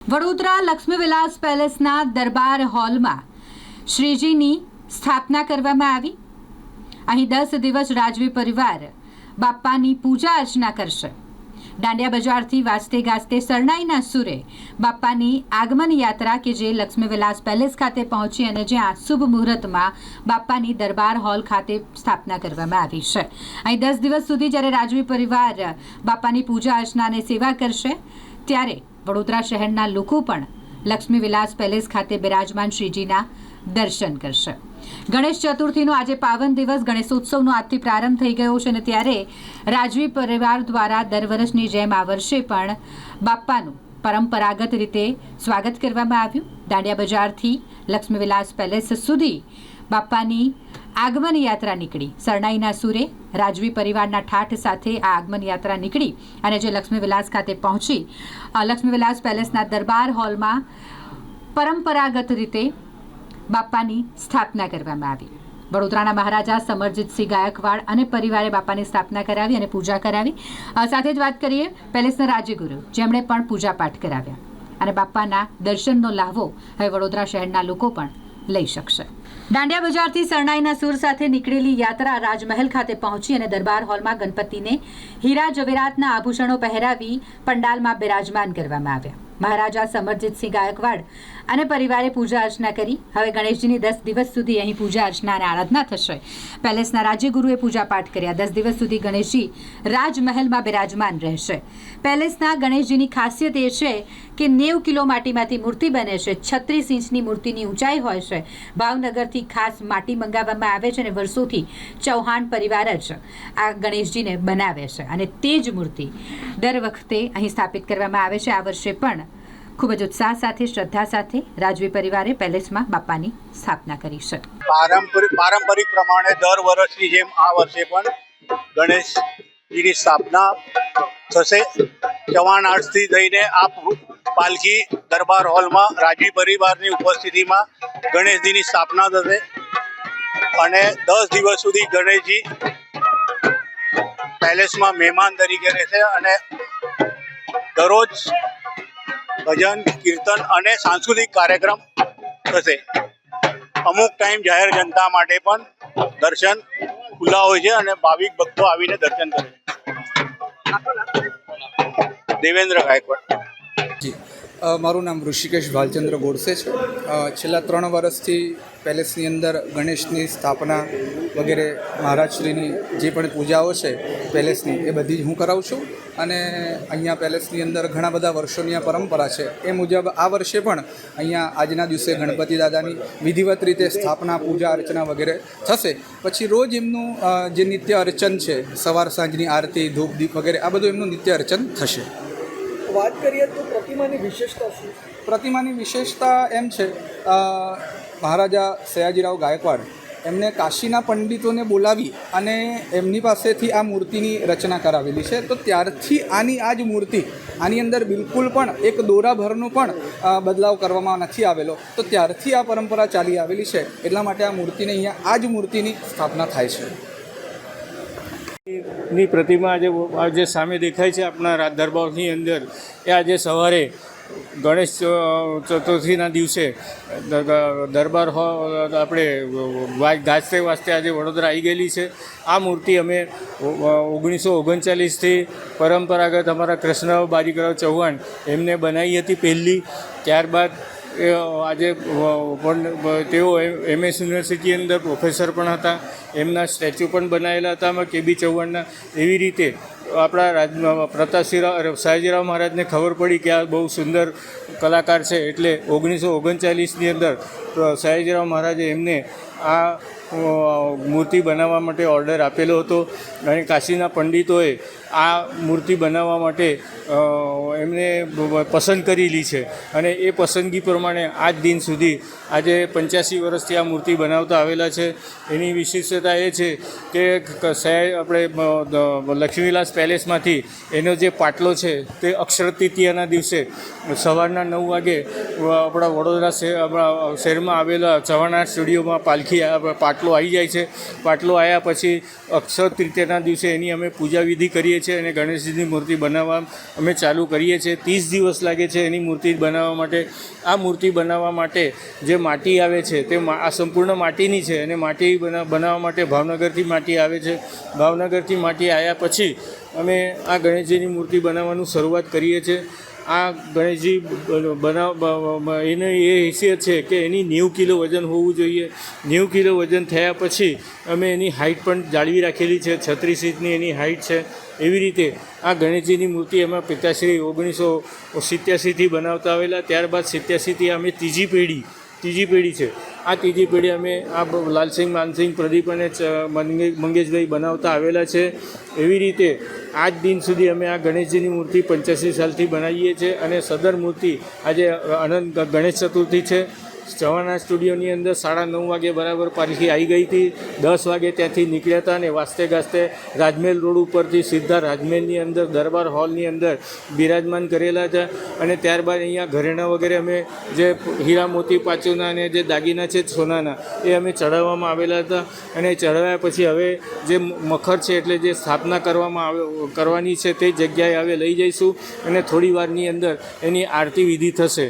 વડોદરા લક્ષ્મીવિલાસ પેલેસના દરબાર હોલમાં શ્રીજીની સ્થાપના કરવામાં આવી. અહીં દસ દિવસ રાજવી પરિવાર બાપ્પાની પૂજા અર્ચના કરશે. દાંડિયા બજારથી વાજતે ગાજતે શરણાઈના સુરે બાપ્પાની આગમન યાત્રા કે જે લક્ષ્મીવિલાસ પેલેસ ખાતે પહોંચી અને જ્યાં શુભ મુહૂર્તમાં બાપ્પાની દરબાર હોલ ખાતે સ્થાપના કરવામાં આવી છે. અહીં દસ દિવસ સુધી જ્યારે રાજવી પરિવાર બાપ્પાની પૂજા અર્ચના સેવા કરશે, ત્યારે વડોદરા શહેરના લોકો પણ લક્ષ્મી વિલાસ પેલેસ ખાતે બિરાજમાન શ્રીજીના દર્શન કરશે. ગણેશ ચતુર્થીનો આજે પાવન દિવસ, ગણેશોત્સવનો આજથી પ્રારંભ થઈ ગયો છે અને ત્યારે રાજવી પરિવાર દ્વારા દર વર્ષની જેમ આ વર્ષે પણ બાપ્પાનું પરંપરાગત રીતે સ્વાગત કરવામાં આવ્યું. દાંડિયા બજારથી લક્ષ્મી વિલાસ પેલેસ સુધી બાપ્પાની આગમન યાત્રા નીકળી. શરણાઈના સુરે રાજવી પરિવારના ઠાઠ સાથે આ આગમન યાત્રા નીકળી અને જે લક્ષ્મી વિલાસ ખાતે પહોંચી અ, લક્ષ્મી વિલાસ પેલેસના દરબાર હોલમાં પરંપરાગત રીતે બાપ્પાની સ્થાપના કરવામાં આવી. વડોદરાના મહારાજા સમરજીતસિંહ ગાયકવાડ અને પરિવારે બાપાની સ્થાપના કરાવી અને પૂજા કરાવી. સાથે જ વાત કરીએ પેલેસના રાજ્યગુરુ જેમણે પણ પૂજાપાઠ કરાવ્યા. અને બાપાના દર્શનનો લાહવો હવે વડોદરા શહેરના લોકો પણ લઈ શકશે. દાંડિયા બજારથી શરણાઈના સુર સાથે નીકળેલી યાત્રા રાજમહેલ ખાતે પહોંચી અને દરબાર હોલમાં ગણપતિને હીરા જવેરાતના આભૂષણો પહેરાવી પંડાલમાં બિરાજમાન કરવામાં આવ્યા. મહારાજા સમરજીતસિંહ ગાયકવાડ અને પરિવારે પૂજા અર્ચના કરી. હવે ગણેશજીની દસ દિવસ સુધી અહીં પૂજા અર્ચના અને આરાધના થશે. પેલેસના રાજ્યગુરુએ પૂજાપાઠ કર્યા. દસ દિવસ સુધી ગણેશજી રાજમહેલમાં બિરાજમાન રહેશે. પેલેસના ગણેશજીની ખાસિયત એ છે કે નેવ કિલો માટીમાંથી મૂર્તિ બને છે. છત્રીસ ઇંચની મૂર્તિની ઊંચાઈ હોય છે. ભાવનગરથી ખાસ માટી મંગાવવામાં આવે છે અને વર્ષોથી ચૌહાણ પરિવાર જ આ ગણેશજીને બનાવે છે. અને તે જ મૂર્તિ દર વખતે અહીં સ્થાપિત કરવામાં આવે છે. આ વર્ષે પણ ખૂબ જ ઉત્સાહ સાથે, શ્રદ્ધા સાથે રાજવી પરિવારે પેલેસમાં બાપાની સ્થાપના કરી છે. પારંપરિક પારંપરિક પ્રમાણે દર વર્ષની જેમ આ વર્ષે પણ ગણેશજીની સ્થાપના થશે. ચવાણ આર્ટ્સથી થઈને આ પાલખી દરબાર હોલમાં રાજવી પરિવારની ઉપસ્થિતિમાં ગણેશજીની સ્થાપના થશે અને દસ દિવસ સુધી ગણેશજી પેલેસમાં મહેમાન તરીકે રહેશે અને દરરોજ ભજન, કીર્તન અને સાંસ્કૃતિક કાર્યક્રમ થશે. અમુક ટાઈમ જાહેર જનતા માટે પણ દર્શન ખુલ્લા હોય છે અને ભાવિક ભક્તો આવીને દર્શન કરે છે. દેવેન્દ્ર ગાયકવાડ. મારું નામ ઋષિકેશ ભાલચંદ્ર ગોડસે છે. છેલ્લા ત્રણ વર્ષથી પેલેસની અંદર ગણેશની સ્થાપના વગેરે મહારાજશ્રીની જે પણ પૂજાઓ છે પેલેસની, એ બધી જ હું કરાવું છું. અને અહીંયા પેલેસની અંદર ઘણા બધા વર્ષોની આ પરંપરા છે. એ મુજબ આ વર્ષે પણ અહીંયા આજના દિવસે ગણપતિ દાદાની વિધિવત રીતે સ્થાપના પૂજા અર્ચના વગેરે થશે. પછી રોજ એમનું જે નિત્ય અર્ચન છે સવાર સાંજની આરતી ધૂપ દીપ વગેરે આ બધું એમનું નિત્ય અર્ચન થશે. વાત કરીએ તો પ્રતિમાની વિશેષતા શું? પ્રતિમાની વિશેષતા એમ છે મહારાજા સયાજીરાવ ગાયકવાડ એમને કાશીના પંડિતોને બોલાવી અને એમની પાસેથી આ મૂર્તિની રચના કરાવેલી છે. તો ત્યારથી આની આ જ મૂર્તિ, આની અંદર બિલકુલ પણ એક દોરાભરનો પણ બદલાવ કરવામાં નથી આવેલો. તો ત્યારથી આ પરંપરા ચાલી આવેલી છે. એટલા માટે આ મૂર્તિને અહીંયા આ જ મૂર્તિની સ્થાપના થાય છે. ની પ્રતિમા આજે આજે સામે દેખાય છે આપણા રાજ દરબારની અંદર. એ આજે સવારે ગણેશ ચતુર્થીના દિવસે દરબાર હોલ આપણે ગાજતે વાજતે આજે વડોદરા આવી ગયેલી છે. આ મૂર્તિ અમે ઓગણીસો ઓગણચાલીસથી પરંપરાગત અમારા કૃષ્ણ બારીકરાવ ચૌહાણ એમને બનાવી હતી પહેલી. ત્યારબાદ આજે પણ તેઓ એમએસ યુનિવર્સિટી અંદર પ્રોફેસર પણ હતા. એમના સ્ટેચ્યુ પણ બનાવેલા હતા અમે કે બી ચૌહાણના. એવી રીતે આપણા રાજ પ્રતાપસિંહ સયાજીરાવ મહારાજને ખબર પડી કે આ બહુ સુંદર કલાકાર છે. એટલે ઓગણીસો ઓગણચાલીસની અંદર સયાજીરાવ મહારાજે એમને આ મૂર્તિ બનાવવા માટે ઓર્ડર આપેલો હતો અને કાશીના પંડિતોએ આ મૂર્તિ બનાવવા માટે એમને પસંદ કરેલી છે. અને એ પસંદગી પ્રમાણે આજ દિન સુધી આજે પંચ્યાસી વર્ષથી આ મૂર્તિ બનાવતા આવેલા છે. એની વિશિષ્ટતા એ છે કે શહેર આપણે લક્ષ્મીલાસ પેલેસમાંથી એનો જે પાટલો છે તે અક્ષર દિવસે સવારના નવ વાગે આપણા વડોદરા શહેર શહેરમાં આવેલા ચવાણા સ્ટુડિયોમાં પાલખી પાલખી આ પાટલો આવી જાય છે. પાટલો આવ્યા પછી અક્ષર તૃતીયના દિવસે એની અમે પૂજા વિધિ કરીએ છીએ અને ગણેશજીની મૂર્તિ બનાવવા અમે ચાલુ કરીએ છીએ. ત્રીસ દિવસ લાગે છે એની મૂર્તિ બનાવવા માટે. આ મૂર્તિ બનાવવા માટે જે માટી આવે છે તે આ સંપૂર્ણ માટીની છે અને માટી બના- બનાવવા માટે ભાવનગરથી માટી આવે છે. ભાવનગરથી માટી આવ્યા પછી અમે આ ગણેશજીની મૂર્તિ બનાવવાનું શરૂઆત કરીએ છીએ. આ ગણેશજી બનાવ એને એ હેસિયત છે કે એની નેવું કિલો વજન હોવું જોઈએ. નેવું કિલો વજન થયા પછી અમે એની હાઇટ પણ જાળવી રાખેલી છે. છત્રીસ ઇંચની એની હાઇટ છે. એવી રીતે આ ગણેશજીની મૂર્તિ એમાં પિતાશ્રી ઓગણીસો સિત્યાસીથી બનાવતા આવેલા. ત્યારબાદ સિત્યાસીથી અમે ત્રીજી પેઢી ત્રીજી પેઢી છે. આ ત્રીજી પેઢી અમે આ લાલસિંહ માનસિંહ પ્રદીપ અને મંગે- મંગેશભાઈ બનાવતા આવેલા છે. એવી રીતે આજ દિન સુધી અમે આ ગણેશજીની મૂર્તિ પંચ્યાસી સાલથી બનાવીએ છીએ અને સદર મૂર્તિ આજે અનંત ગણેશ ચતુર્થી છે. ચવાના સ્ટુડિયોની અંદર સાડા નવ વાગે બરાબર પાછી આવી ગઈ હતી. દસ વાગે ત્યાંથી નીકળ્યા હતા અને વાસ્તે ગાસ્તે રાજમહેલ રોડ ઉપરથી સીધા રાજમહેલની અંદર, દરબાર હોલની અંદર બિરાજમાન કરેલા હતા. અને ત્યારબાદ અહીંયા ઘરેણા વગેરે અમે જે હીરા મોતી પાચુના અને જે દાગીના છે સોનાના, એ અમે ચડાવવામાં આવેલા હતા. અને ચડાવ્યા પછી હવે જે મખર છે એટલે જે સ્થાપના કરવામાં આવે, કરવાની છે તે જગ્યાએ હવે લઈ જઈશું અને થોડી વારની અંદર એની આરતી વિધિ થશે.